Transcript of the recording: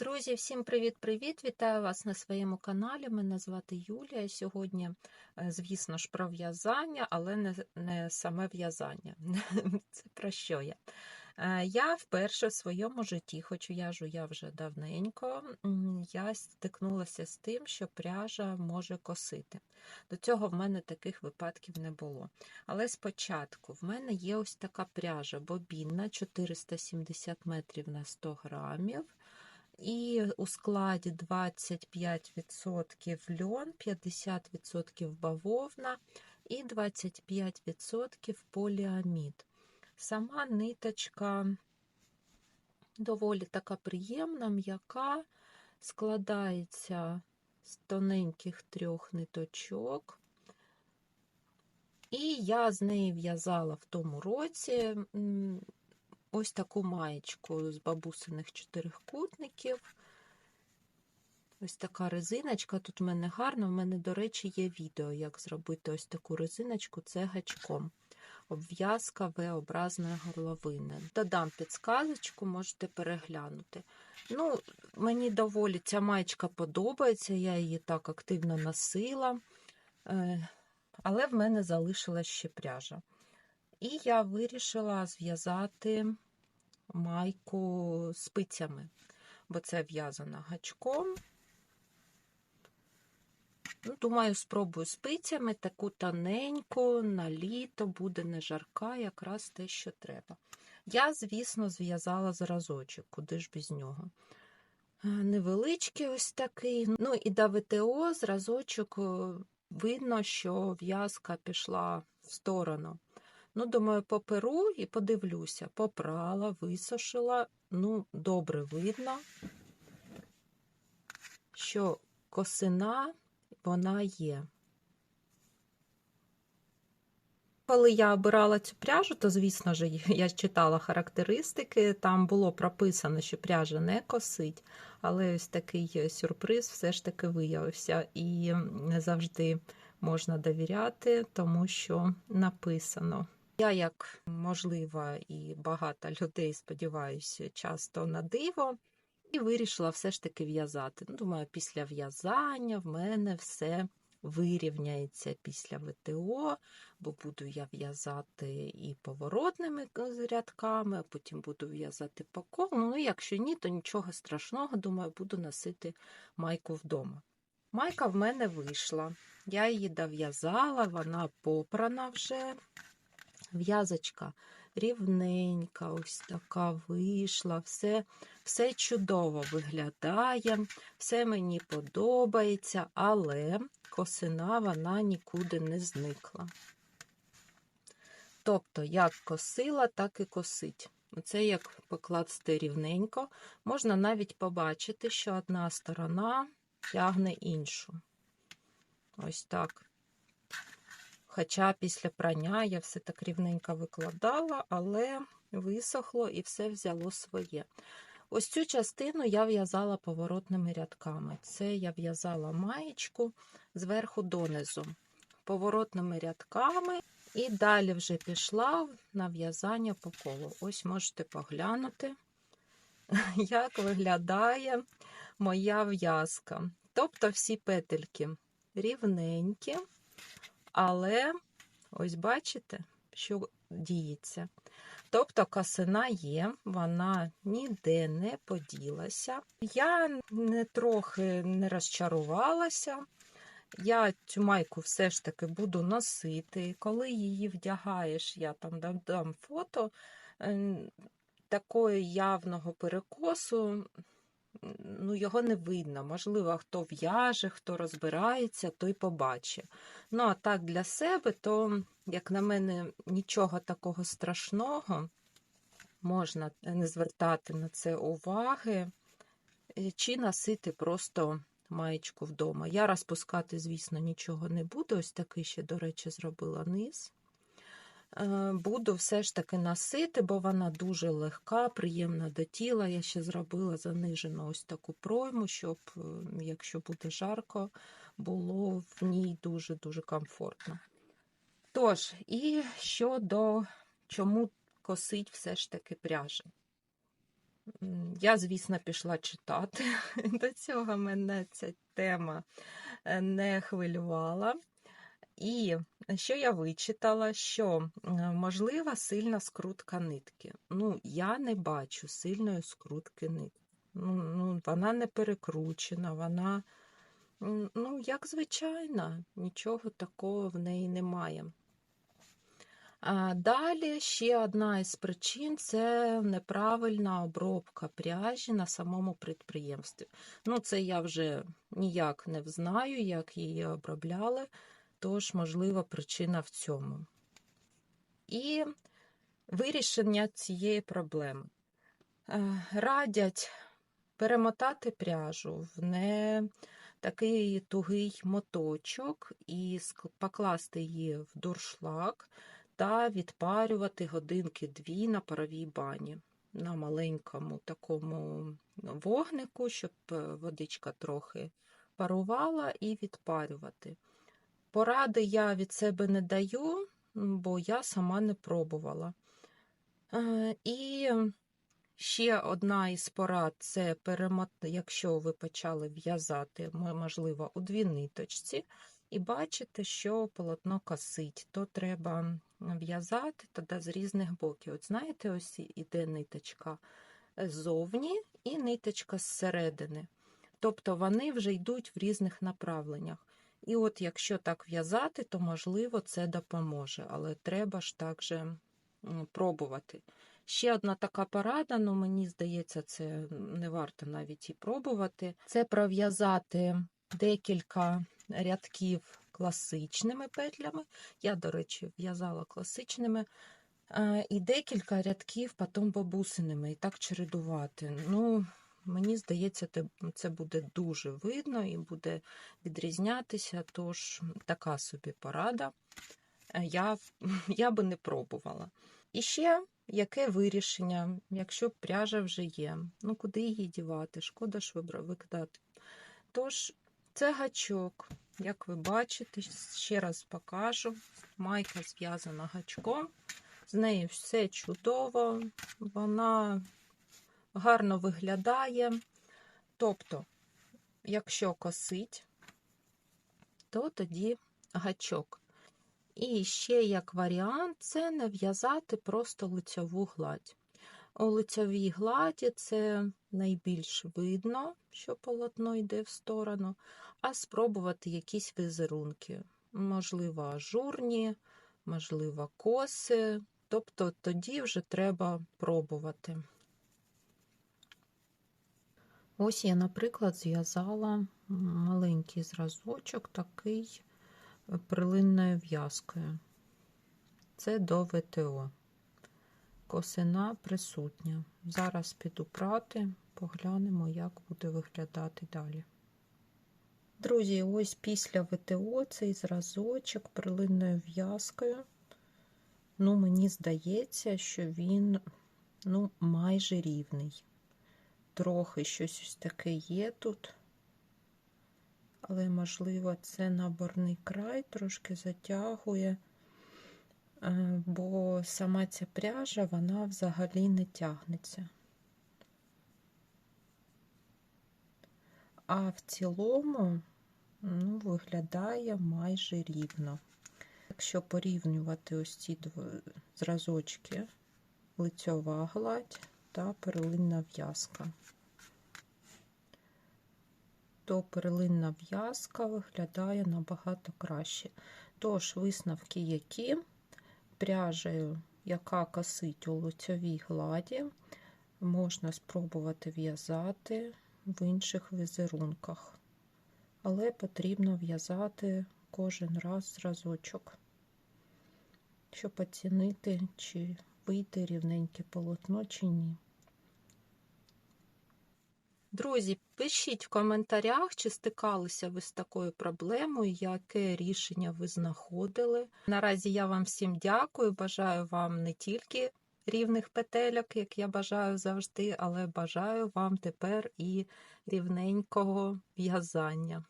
Друзі, всім привіт-привіт! Вітаю вас на своєму каналі. Мене звати Юлія. Сьогодні, е, звісно ж, про в'язання, але не, не саме в'язання. Це про що я? Е, Я вперше в своєму житті, хоч в'яжу я вже давненько, я стикнулася з тим, що пряжа може косити. До цього в мене таких випадків не було. Але спочатку в мене є ось така пряжа бобінна 470 метрів на 100 грамів. І у складі 25% льон, 50% бавовна і 25% поліамід. Сама ниточка доволі така приємна, м'яка, складається з тоненьких трьох ниточок. І я з неї в'язала в тому році ось таку маєчку з бабусиних чотирикутників. Ось така резиночка. Тут в мене гарно. В мене, до речі, є відео, як зробити ось таку резиночку, це гачком. Обв'язка V-образної горловини. Додам підсказочку, можете переглянути. Ну, Мені доволі ця маєчка подобається, я її так активно носила, е, але в мене залишилась ще пряжа. І я вирішила зв'язати майку спицями, бо це в'язано гачком. Ну, Думаю, спробую спицями таку тоненьку, на літо буде не жарка, якраз те, що треба. Я, звісно, зв'язала зразочок, куди ж без нього. Невеличкий ось такий. Ну і до ВТО зразочок видно, що в'язка пішла в сторону. Ну, думаю, поперу і подивлюся. Попрала, висушила. Ну, добре видно, що косина вона є. Коли я обирала цю пряжу, то, звісно ж, я читала характеристики, там було прописано, що пряжа не косить, але ось такий сюрприз все ж таки виявився. І не завжди можна довіряти, тому що написано. Я, як можливо, і багато людей, сподіваюся, часто на диво, і вирішила все ж таки в'язати. Ну, Думаю, після в'язання в мене все вирівняється після ВТО, бо буду я в'язати і поворотними рядками, а потім буду в'язати по колу. Ну, якщо ні, то нічого страшного, думаю, буду носити майку вдома. Майка в мене вийшла. Я її дов'язала, вона попрана вже. В'язочка рівненька, ось така вийшла, все все чудово виглядає, все мені подобається, але косина вона нікуди не зникла. Тобто, як косила, так і косить. Оце як покласти рівненько, можна навіть побачити, що одна сторона тягне іншу. Ось так. Хоча після прання я все так рівненько викладала, але висохло і все взяло своє. Ось цю частину я в'язала поворотними рядками. Це я в'язала маєчку зверху донизу, поворотними рядками, і далі вже пішла на в'язання по колу. Ось можете поглянути, як виглядає моя в'язка. Тобто всі петельки рівненькі. Але ось бачите, що діється. Тобто косина є, вона ніде не поділася. Я не трохи не розчарувалася. Я цю майку все ж таки буду носити. Коли її вдягаєш, я там дам фото такого явного перекосу ну, його не видно. Можливо, хто в'яже, хто розбирається, той побачить. Ну, а так для себе, то, як на мене, нічого такого страшного, можна не звертати на це уваги, е, чи носити просто маєчку вдома. Я розпускати, звісно, нічого не буду. Ось такий ще, до речі, зробила низ. Е, буду все ж таки носити, бо вона дуже легка, приємна до тіла. Я ще зробила занижену ось таку пройму, щоб, е, якщо буде жарко, було в ній дуже-дуже комфортно. Тож, і щодо чому косить все ж таки пряжа. Я, звісно, пішла читати. До цього мене ця тема е, не хвилювала. І що я вичитала, що е, можлива сильна скрутка нитки. Ну, я не бачу сильної скрутки нитки. Ну, ну, вона не перекручена, вона, ну, як звичайна, нічого такого в неї немає. А далі ще одна із причин це неправильна обробка пряжі на самому підприємстві. Ну, це я вже ніяк не знаю, як її обробляли, тож, можливо, причина в цьому. І вирішення цієї проблеми. Е, Радять перемотати пряжу в не такий тугий моточок і покласти її в дуршлаг та відпарювати годинки-дві на паровій бані на маленькому такому вогнику, щоб е, водичка трохи парувала, і відпарювати. Поради я від себе не даю, бо я сама не пробувала. Е, І ще одна із порад це перемотати, якщо ви почали в'язати, можливо, у дві ниточці, і бачите, що полотно косить, то треба в'язати тоді з різних боків. От знаєте, ось іде ниточка ззовні і ниточка зсередини. Тобто вони вже йдуть в різних направленнях. І от якщо так в'язати, то можливо це допоможе, але треба ж також пробувати. Ще одна така порада, ну мені здається, це не варто навіть і пробувати. Це пров'язати декілька рядків класичними петлями. Я, до речі, в'язала класичними. е, І декілька рядків потім бабусиними, і так чередувати. Ну, мені здається, це буде дуже видно і буде відрізнятися. Тож така собі порада. Е, Я, я би не пробувала. І ще яке вирішення, якщо пряжа вже є, ну куди її дівати? Шкода ж викидати. Тож, це гачок. Як ви бачите, ще раз покажу. Майка зв'язана гачком. З нею все чудово, вона гарно виглядає. Тобто, якщо косить, то тоді гачок. І ще як варіант, це не в'язати просто лицьову гладь. У лицьовій гладі це найбільш видно, що полотно йде в сторону, а спробувати якісь візерунки, можливо, ажурні, можливо, коси. Тобто тоді вже треба пробувати. Ось я, наприклад, зв'язала маленький зразочок, такий прилинною в'язкою. Це до ВТО. Косина присутня. Зараз піду прати, поглянемо, як буде виглядати далі. Друзі, ось після ВТО цей зразочок прилинною в'язкою. Ну, мені здається, що він ну, майже рівний. Трохи щось ось таке є тут. Але, можливо, це наборний край трошки затягує, е, бо сама ця пряжа, вона взагалі не тягнеться. А в цілому, ну, виглядає майже рівно. Якщо порівнювати ось ці зразочки, лицьова гладь та перлинна в'язка, то перлинна в'язка виглядає набагато краще. Тож висновки які пряжею, яка косить у лицьовій гладі, можна спробувати в'язати в інших візерунках. Але потрібно в'язати кожен раз зразочок, щоб оцінити, чи вийде рівненьке полотно, чи ні. Друзі, пишіть в коментарях, чи стикалися ви з такою проблемою, яке рішення ви знаходили. Наразі я вам всім дякую. Бажаю вам не тільки рівних петельок, як я бажаю завжди, але бажаю вам тепер і рівненького в'язання.